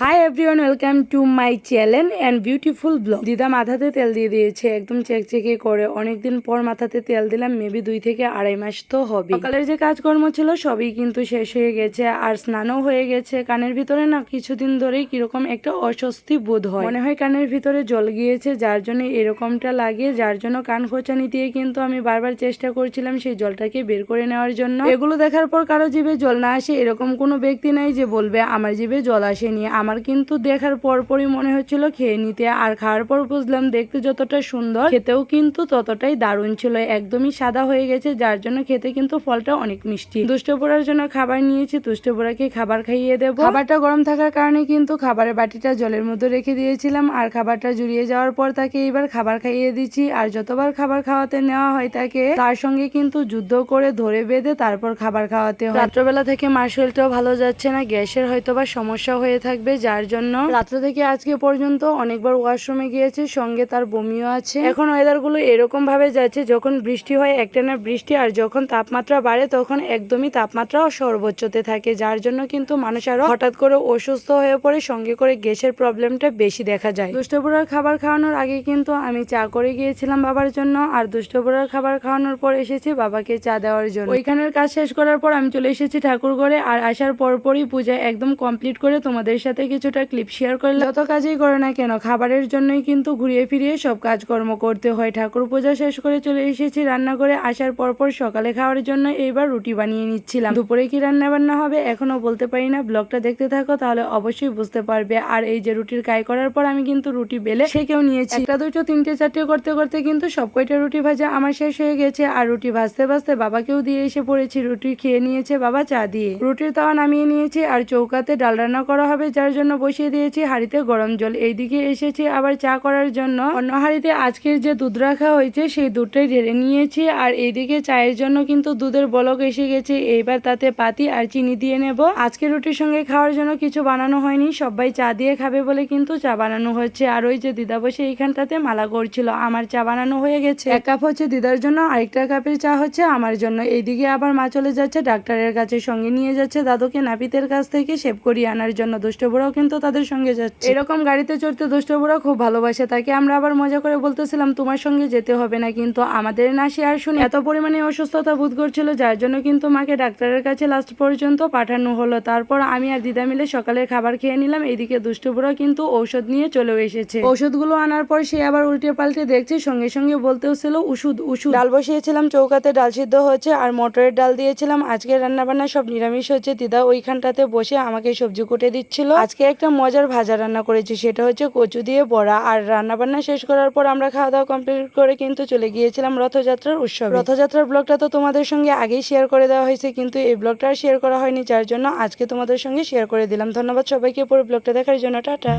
Hi everyone welcome to my channel and beautiful blog দিদা মাথাতে তেল দিয়ে দিয়েছে, একদম চেকচেকে করে। অনেকদিন পর মাথাতে তেল দিলাম মেবি দুই থেকে আড়াই মাস তো হবে। সকালের যে কাজকর্ম ছিল, সবই কিন্তু শেষ হয়ে গেছে, আর স্নানও হয়ে গেছে। কানের ভিতরে না কিছুদিন ধরেই কীরকম একটা অস্বস্তি বোধ হয়। মনে হয় কানের ভিতরে জল গিয়েছে, যার জন্য এরকমটা লাগে, যার জন্য কান খোঁচানি দিয়ে কিন্তু আমি বারবার চেষ্টা করছিলাম সেই জলটাকে বের করে নেওয়ার জন্য। এগুলো দেখার পর কারও জিভে জল না আসে, এরকম কোনো ব্যক্তি নাই যে বলবে, আমার জিভে জল আসেনি আমার কিন্তু দেখার পরপরই মনে হচ্ছিল খেয়ে নিতে। আর খাওয়ার পর বুঝলাম দেখতে যতটা সুন্দর, খেতেও কিন্তু ততটাই দারুণ ছিল। একদমই সাদা হয়ে গেছে, যার জন্য খেতে কিন্তু ফলটা অনেক মিষ্টি। দুষ্টপোড়ার জন্য খাবার নিয়েছি দুষ্টপোড়াকে খাবার খাইয়ে দেবো। খাবারটা গরম থাকার কারণে কিন্তু খাবারের বাটিটা জলের মধ্যে রেখে দিয়েছিলাম। আর খাবারটা জুড়িয়ে যাওয়ার পর তাকে এবার খাবার খাইয়ে দিচ্ছি। আর যতবার খাবার খাওয়াতে নেওয়া হয় তাকে, তার সঙ্গে কিন্তু যুদ্ধ করে ধরে বেঁধে তারপর খাবার খাওয়াতে হয়। রাত্রবেলা থেকে মার শরীরটাও ভালো যাচ্ছে না, গ্যাসের হয়তো বা সমস্যা হয়ে থাকবে। যার জন্য রাত্র থেকে আজকে পর্যন্ত অনেকবার ওয়াশরুমে গিয়েছে, সঙ্গে তার বমিও আছে। এখন ওয়েদারগুলো এরকম ভাবে যাচ্ছে, যখন বৃষ্টি হয়, একটানা বৃষ্টি, আর যখন তাপমাত্রা বাড়ে, তখন একদমই তাপমাত্রাও সর্বোচ্চতে থাকে, যার জন্য কিন্তু মানুষ আরও হঠাৎ করে অসুস্থ হয়ে পড়ে, সঙ্গে করে গ্যাসের প্রবলেমটা বেশি দেখা যায়। দুষ্টপুরার খাবার খাওয়ানোর আগে কিন্তু আমি চা করে গিয়েছিলাম বাবার জন্য, আর দুষ্টপুরার খাবার খাওয়ানোর পর এসেছি বাবাকে চা দেওয়ার জন্য। ওইখানের কাজ শেষ করার পর আমি চলে এসেছি ঠাকুর ঘরে আর আসার পরপরই পূজা একদম কমপ্লিট করে তোমাদের সাথে কিছুটা ক্লিপ শেয়ার করলে যত কাজই করে না কেন, খাবারের জন্যই কিন্তু ঘুরিয়ে ফিরিয়ে সব কাজকর্ম করতে হয়। ঠাকুর পূজা শেষ করে চলে এসেছি রান্না করে আসার পরপর সকালে খাওয়ার জন্য এইবার রুটি বানিয়ে নিচ্ছিলাম। দুপুরে কি রান্না বান্না হবে এখনও বলতে পারি না। ব্লগটা দেখতে থাকো, তাহলে অবশ্যই বুঝতে পারবে। আর এই যে রুটির কাই করার পর আমি কিন্তু রুটি বেলে সেকেও নিয়েছি। একটা, দুটো, তিনটে, চারটে করতে করতে কিন্তু সব কয়টা রুটি ভাজা আমার শেষ হয়ে গেছে। আর রুটি ভাজতে ভাজতে বাবাকেও দিয়ে এসে পড়েছি। রুটি খেয়ে নিয়েছে বাবা চা দিয়ে। রুটির তাওয়া নামিয়ে নিয়েছি। আর চৌকাতে ডাল রান্না করা হবে, যার জন্য বসিয়ে দিয়েছি হাঁড়িতে গরম জল। এইদিকে এসেছি আবার চা করার জন্য। অন্য হাঁড়িতে আজকের যে দুধ রাখা হয়েছে, সেই দুধটাই ঢেলে নিয়েছি। আর এইদিকে চায়ের জন্য কিন্তু দুধের বলক এসে গেছে। এইবার তাতে পাতি আর চিনি দিয়ে নেব। আজকে রুটির সঙ্গে খাওয়ার জন্য কিছু বানানো হয়নি। সবাই চা দিয়ে খাবে বলে কিন্তু চা বানানো হচ্ছে। আর ওই যে দিদা বসে এইখানটাতে মালা করছিল আমার চা বানানো হয়ে গেছে। এক কাপ হচ্ছে দিদার জন্য, আরেকটা কাপের চা হচ্ছে আমার জন্য। এইদিকে আবার মা চলে যাচ্ছে, ডাক্তারের কাছে সঙ্গে নিয়ে যাচ্ছে। দাদুকে নাপিতের কাছ থেকে সেভ করিয়ে আনার জন্য দুষ্টবুড়াও কিন্তু তাদের সঙ্গে যাচ্ছে। এরকম গাড়িতে চড়তে দুষ্টবুড়া খুব ভালোবাসে তাকে আমরা আবার মজা করে বলতেছিলাম তোমার সঙ্গে যেতে হবে না। কিন্তু আমাদের না সে আর শুনে এত পরিমাণে অসুস্থতা বোধ করছিল যার জন্য কিন্তু মাকে ডাক্তারের কাছে লাস্ট পর্যন্ত পাঠানো হলো। তারপর আমি আর দিদা মিলে সকালের খাবার খেয়ে নিলাম। এইদিকে দুষ্টবুড়া কিন্তু ঔষধ নিয়ে চলেও এসেছে। ওষুধগুলো আনার পর সে আবার উল্টে পাল্টে দেখছে সঙ্গে সঙ্গে বলতেও ছিল ওষুধ ওষুধ। ডাল বসিয়েছিলাম চৌকাতে ডাল সিদ্ধ হচ্ছে আর মটরের ডাল দিয়েছিলাম। আজকে রান্না বান্না সব নিরামিষ হচ্ছে দিদা ওইখানটাতে বসে আমাকে সবজি কুটে দিচ্ছিল। আজকে একটা মজার ভাজা রান্না করেছি, সেটা হচ্ছে কচু দিয়ে বড়া। আর রান্না বান্না শেষ করার পর আমরা খাওয়া দাওয়া কমপ্লিট করে কিন্তু চলে গিয়েছিলাম রথযাত্রার উৎসব। রথযাত্রার ব্লগটা তো তোমাদের সঙ্গে আগেই শেয়ার করে দেওয়া হয়েছে, কিন্তু এই ব্লগটা আর শেয়ার করা হয়নি, যার জন্য আজকে তোমাদের সঙ্গে শেয়ার করে দিলাম। ধন্যবাদ সবাইকে পুরো ব্লগটা দেখার জন্য, টাটা।